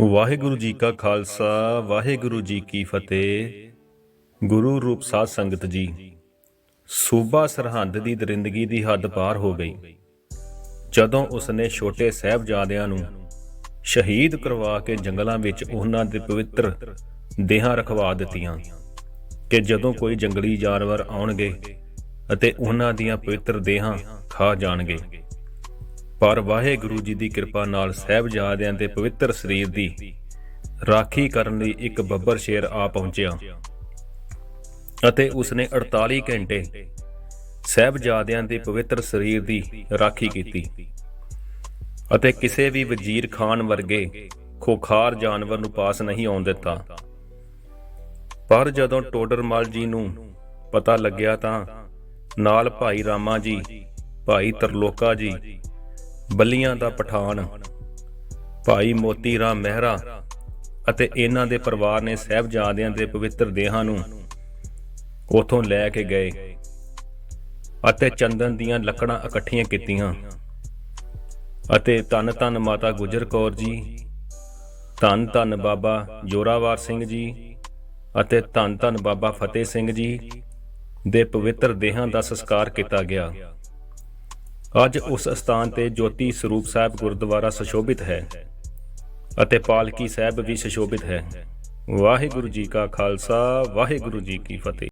ਵਾਹਿਗੁਰੂ ਜੀ ਕਾ ਖਾਲਸਾ, ਵਾਹਿਗੁਰੂ ਜੀ ਕੀ ਫਤਿਹ। ਗੁਰੂ ਰੂਪ ਸਾਧ ਸੰਗਤ ਜੀ, ਸੂਬਾ ਸਰਹੰਦ ਦੀ ਦਰਿੰਦਗੀ ਦੀ ਹੱਦ ਪਾਰ ਹੋ ਗਈ। ਜਦੋਂ ਉਸਨੇ ਛੋਟੇ ਸਹਿਬਜ਼ਾਦਿਆਂ ਨੂੰ ਸ਼ਹੀਦ ਕਰਵਾ ਕੇ ਜੰਗਲਾਂ ਵਿੱਚ ਉਹਨਾਂ ਦੇ ਪਵਿੱਤਰ ਦੇਹਾਂ ਰਖਵਾ ਦਿੱਤੀਆਂ ਕਿ ਜਦੋਂ ਕੋਈ ਜੰਗਲੀ ਜਾਨਵਰ ਆਉਣਗੇ ਅਤੇ ਉਹਨਾਂ ਦੀਆਂ ਪਵਿੱਤਰ ਦੇਹਾਂ ਖਾ ਜਾਣਗੇ। ਪਰ ਵਾਹਿਗੁਰੂ ਜੀ ਦੀ ਕਿਰਪਾ ਨਾਲ ਸਹਿਬਜ਼ਾਦਿਆਂ ਦੇ ਪਵਿੱਤਰ ਸਰੀਰ ਦੀ ਰਾਖੀ ਕਰਨ ਲਈ ਇੱਕ ਬੱਬਰ ਸ਼ੇਰ ਆ ਪਹੁੰਚਿਆ ਅਤੇ ਉਸਨੇ 48 ਘੰਟੇ ਸਹਿਬਜ਼ਾਦਿਆਂ ਦੇ ਪਵਿੱਤਰ ਸਰੀਰ ਦੀ ਰਾਖੀ ਕੀਤੀ ਅਤੇ ਕਿਸੇ ਵੀ ਵਜ਼ੀਰ ਖਾਨ ਵਰਗੇ ਖੋਖਾਰ ਜਾਨਵਰ ਨੂੰ ਪਾਸ ਨਹੀਂ ਆਉਣ ਦਿੱਤਾ। ਪਰ ਜਦੋਂ ਟੋਡਰਮਲ ਜੀ ਨੂੰ ਪਤਾ ਲੱਗਿਆ ਤਾਂ ਨਾਲ ਭਾਈ ਰਾਮਾ ਜੀ, ਭਾਈ ਤਰਲੋਕਾ ਜੀ ਬੱਲੀਆਂ ਦਾ ਪਠਾਨ। ਭਾਈ ਮੋਤੀ ਰਾਮ ਮਹਿਰਾ ਅਤੇ ਇਹਨਾਂ ਦੇ ਪਰਿਵਾਰ ਨੇ ਸਹਿਬਜ਼ਾਦਿਆਂ ਦੇ ਪਵਿੱਤਰ ਦੇਹਾਂ ਨੂੰ ਉਥੋਂ ਲੈ ਕੇ ਗਏ ਅਤੇ ਚੰਦਨ ਦੀਆਂ ਲੱਕੜਾਂ ਇਕੱਠੀਆਂ ਕੀਤੀਆਂ ਅਤੇ ਧੰਨ ਧੰਨ ਮਾਤਾ ਗੁਜਰ ਕੌਰ ਜੀ, ਧੰਨ ਧੰਨ ਬਾਬਾ ਜੋਰਾਵਰ ਸਿੰਘ ਜੀ ਅਤੇ ਧੰਨ ਧੰਨ ਬਾਬਾ ਫਤਿਹ ਸਿੰਘ ਜੀ ਦੇ ਪਵਿੱਤਰ ਦੇਹਾਂ ਦਾ ਸੰਸਕਾਰ ਕੀਤਾ ਗਿਆ। ਅੱਜ ਉਸ ਸਥਾਨ ਤੇ ਜੋਤੀ ਸਰੂਪ ਸਾਹਿਬ ਗੁਰਦੁਆਰਾ ਸੁਸ਼ੋਭਿਤ ਹੈ ਅਤੇ ਪਾਲਕੀ ਸਾਹਿਬ ਵੀ ਸੁਸ਼ੋਭਿਤ ਹੈ। ਵਾਹਿਗੁਰੂ ਜੀ ਕਾ ਖਾਲਸਾ, ਵਾਹਿਗੁਰੂ ਜੀ ਕੀ ਫਤਿਹ।